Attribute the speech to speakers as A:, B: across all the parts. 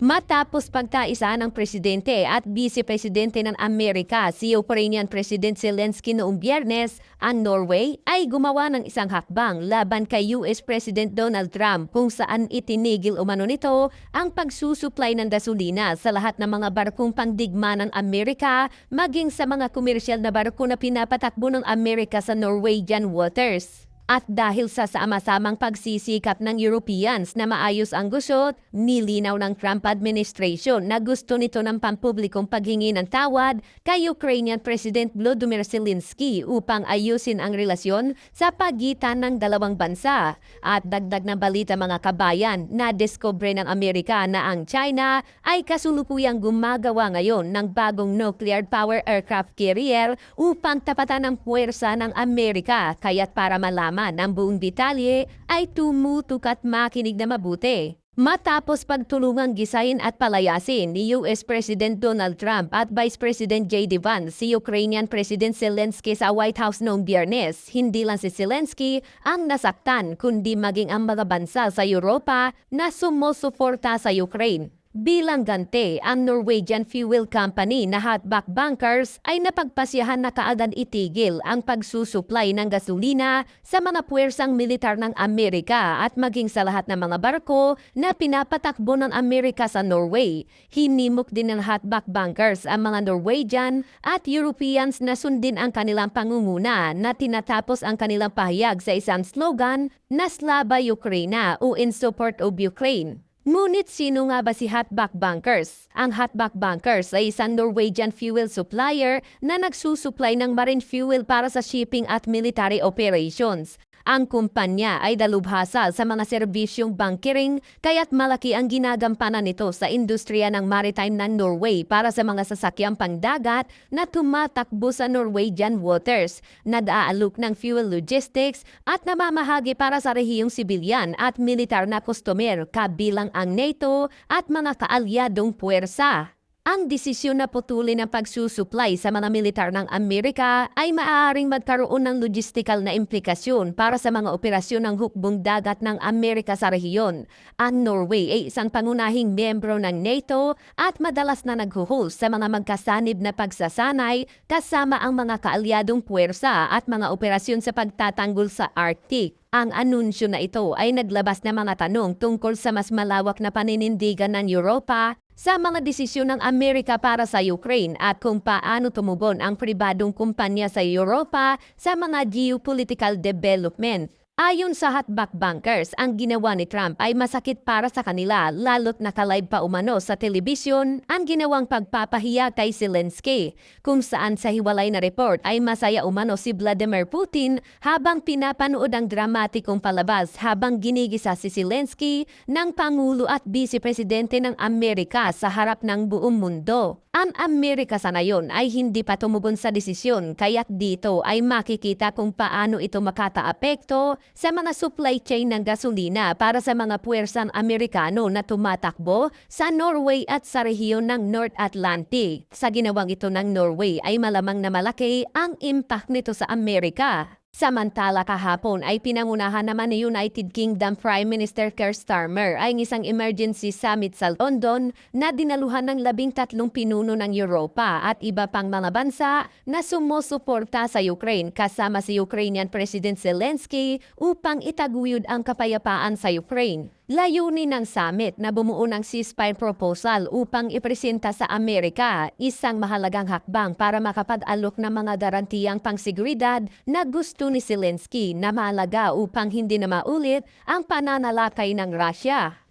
A: Matapos pagtaisa ng presidente at vice-presidente ng Amerika si Ukrainian President Zelensky noong biyernes, ang Norway ay gumawa ng isang hakbang laban kay US President Donald Trump kung saan itinigil umano nito ang pagsusuplay ng gasolina sa lahat ng mga barkong pangdigma ng Amerika maging sa mga komersyal na barko na pinapatakbo ng Amerika sa Norwegian waters. At dahil sa sama-samang pagsisikap ng Europeans na maayos ang gusot, nilinaw ng Trump administration na gusto nito ng pampublikong paghingi ng tawad kay Ukrainian President Volodymyr Zelensky upang ayusin ang relasyon sa pagitan ng dalawang bansa. At dagdag na balita mga kabayan, na discover ng Amerika na ang China ay kasulukuyang gumagawa ngayon ng bagong nuclear power aircraft carrier upang tapatan ang puwersa ng Amerika. Kaya't para malaman ang buong detalye ay tumutok at makinig na mabuti. Matapos pagtulungang gisayin at palayasin ni US President Donald Trump at Vice President J.D. Vance si Ukrainian President Zelensky sa White House noong biyernes, hindi lang si Zelensky ang nasaktan kundi maging ang mga bansa sa Europa na sumusuporta sa Ukraine. Bilang gante, ang Norwegian Fuel Company na Hotback Bunkers ay napagpasyahan na kaagad itigil ang pagsusuplay ng gasolina sa mga puwersang militar ng Amerika at maging sa lahat ng mga barko na pinapatakbo ng Amerika sa Norway. Hinimok din ng Hotback Bunkers ang mga Norwegian at Europeans na sundin ang kanilang pangunguna na tinatapos ang kanilang pahayag sa isang slogan na Slava Ukraina o In Support of Ukraine. Ngunit sino nga ba si Hotback Bunkers? Ang Hotback Bunkers ay isang Norwegian fuel supplier na nagsusupply ng marine fuel para sa shipping at military operations. Ang kumpanya ay dalubhasa sa mga serbisyong bunkering kaya't malaki ang ginagampanan nito sa industriya ng maritime ng Norway para sa mga sasakyang pangdagat na tumatakbo sa Norwegian waters, nadaalok ng fuel logistics at namamahagi para sa rehiyong sibilyan at militar na customer kabilang ang NATO at mga kaalyadong puwersa. Ang desisyon na putulin ang pagsusuplay sa mga militar ng Amerika ay maaaring magkaroon ng logistical na implikasyon para sa mga operasyon ng hukbong dagat ng Amerika sa rehiyon. Ang Norway ay isang pangunahing miyembro ng NATO at madalas na naghuhus sa mga magkasanib na pagsasanay kasama ang mga kaalyadong puwersa at mga operasyon sa pagtatanggol sa Arctic. Ang anunsyo na ito ay naglabas ng mga tanong tungkol sa mas malawak na paninindigan ng Europa sa mga desisyon ng Amerika para sa Ukraine at kung paano tumubon ang pribadong kumpanya sa Europa sa mga geopolitical development. Ayon sa Hotback Bankers, ang ginawa ni Trump ay masakit para sa kanila lalo't nakalive pa umano sa telebisyon ang ginawang pagpapahiya kay Zelensky kung saan sa hiwalay na report ay masaya umano si Vladimir Putin habang pinapanood ang dramatikong palabas habang ginigisa si Zelensky ng Pangulo at Vice Presidente ng Amerika sa harap ng buong mundo. Ang Amerika sa ngayon ay hindi pa tumubon sa desisyon kaya't dito ay makikita kung paano ito makataapekto sa mga supply chain ng gasolina para sa mga puwersang Amerikano na tumatakbo sa Norway at sa rehiyon ng North Atlantic. Sa ginawang ito ng Norway ay malamang na malaki ang impact nito sa Amerika. Samantala kahapon ay pinangunahan naman ni United Kingdom Prime Minister Keir Starmer ay isang emergency summit sa London na dinaluhan ng labing tatlong pinuno ng Europa at iba pang mga bansa na sumusuporta sa Ukraine kasama si Ukrainian President Zelensky upang itaguyod ang kapayapaan sa Ukraine. Layunin ng summit na bumuo ng ceasefire proposal upang ipresenta sa Amerika isang mahalagang hakbang para makapag-alok ng mga garantiyang pangseguridad na gusto ni Zelensky na mahalaga upang hindi na maulit ang pananalakay ng Russia.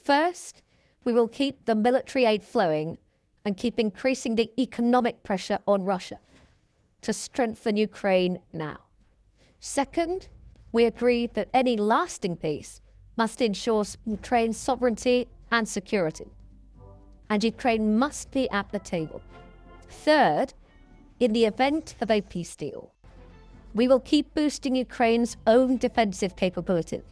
A: First, we will keep the military aid flowing and keep increasing the economic pressure on Russia to strengthen Ukraine now. Second, we agree that any lasting peace must ensure Ukraine's sovereignty and security. And Ukraine must be at the table. Third, in the event of a peace deal, we will keep boosting Ukraine's own defensive capability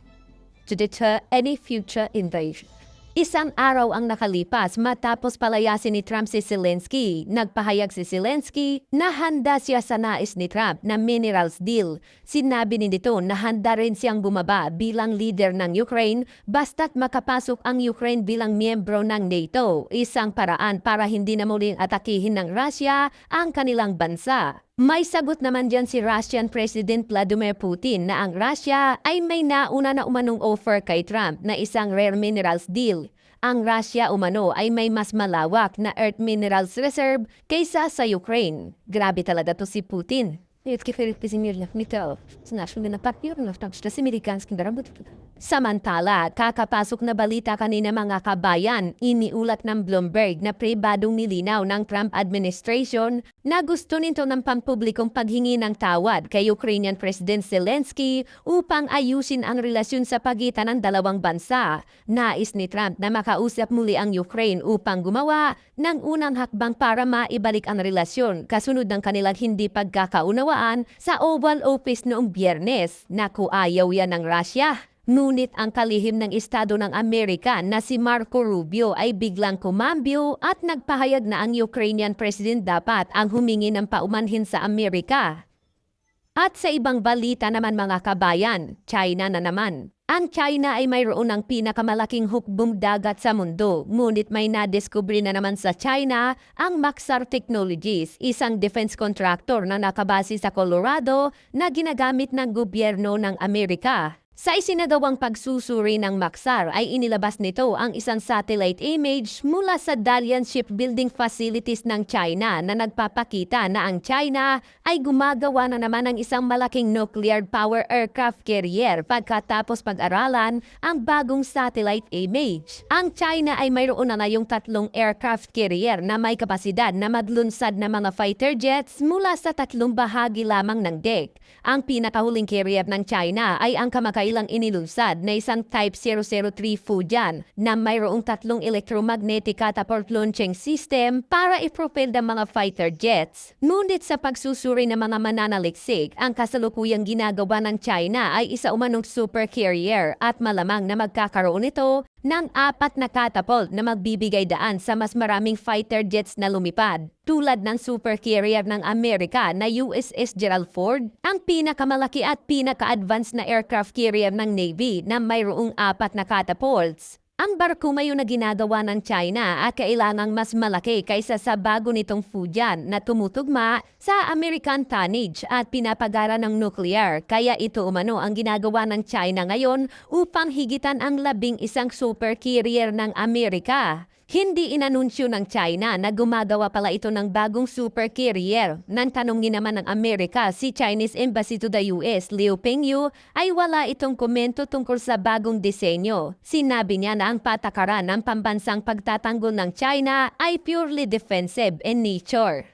A: to deter any future invasion. Isang araw ang nakalipas matapos palayasin ni Trump si Zelensky. Nagpahayag si Zelensky na handa siya sa nais ni Trump na minerals deal. Sinabi ni nito na handa rin siyang bumaba bilang leader ng Ukraine basta't makapasok ang Ukraine bilang miyembro ng NATO. Isang paraan para hindi na muling atakihin ng Russia ang kanilang bansa. May sagot naman dyan si Russian President Vladimir Putin na ang Russia ay may nauna na umanong offer kay Trump na isang rare minerals deal. Ang Russia umano ay may mas malawak na earth minerals reserve kaysa sa Ukraine. Grabe talaga to si Putin. Samantala, kakapasok na balita kanina mga kabayan, iniulat ng Bloomberg na pribadong nilinaw ng Trump administration na gusto nito ng pampublikong paghingi ng tawad kay Ukrainian President Zelensky upang ayusin ang relasyon sa pagitan ng dalawang bansa. Nais ni Trump na makausap muli ang Ukraine upang gumawa ng unang hakbang para maibalik ang relasyon kasunod ng kanilang hindi pagkakaunawaan sa Oval Office noong biyernes. Naku ayaw yan ng Russia. Ngunit ang kalihim ng Estado ng Amerika na si Marco Rubio ay biglang kumambyo at nagpahayag na ang Ukrainian President dapat ang humingi ng paumanhin sa Amerika. At sa ibang balita naman mga kabayan, China na naman. Ang China ay mayroon ng pinakamalaking hukbong dagat sa mundo, ngunit may nadiskubre na naman sa China ang Maxar Technologies, isang defense contractor na nakabase sa Colorado na ginagamit ng gobyerno ng Amerika. Sa isinagawang pagsusuri ng Maxar ay inilabas nito ang isang satellite image mula sa Dalian Shipbuilding Facilities ng China na nagpapakita na ang China ay gumagawa na naman ng isang malaking nuclear power aircraft carrier pagkatapos pag-aralan ang bagong satellite image. Ang China ay mayroon na ngayong tatlong aircraft carrier na may kapasidad na madlunsad na mga fighter jets mula sa tatlong bahagi lamang ng deck. Ang pinakahuling carrier ng China ay ang kamakailang inilunsad na isang Type 003 Fujian na mayroong tatlong electromagnetic catapult launching system para i-propel ng mga fighter jets. Ngunit sa pagsusuri ng mga mananaliksik, ang kasalukuyang ginagawa ng China ay isa umanong super carrier at malamang na magkakaroon ito ng apat na catapult na magbibigay daan sa mas maraming fighter jets na lumipad. Tulad ng super carrier ng Amerika na USS Gerald Ford, ang pinakamalaki at pinaka-advanced na aircraft carrier ng Navy na mayroong apat na catapults. Ang barko mayo na ginagawa ng China at kailangang mas malaki kaysa sa bago nitong Fujian na tumutugma sa American tonnage at pinapagara ng nuclear. Kaya ito umano ang ginagawa ng China ngayon upang higitan ang labing isang super carrier ng Amerika. Hindi inanunsyo ng China na gumagawa pala ito ng bagong super carrier. Nang tanongin naman ng Amerika si Chinese Embassy to the US, Liu Pengyu, ay wala itong komento tungkol sa bagong disenyo. Sinabi niya na ang patakaran ng pambansang pagtatanggol ng China ay purely defensive in nature.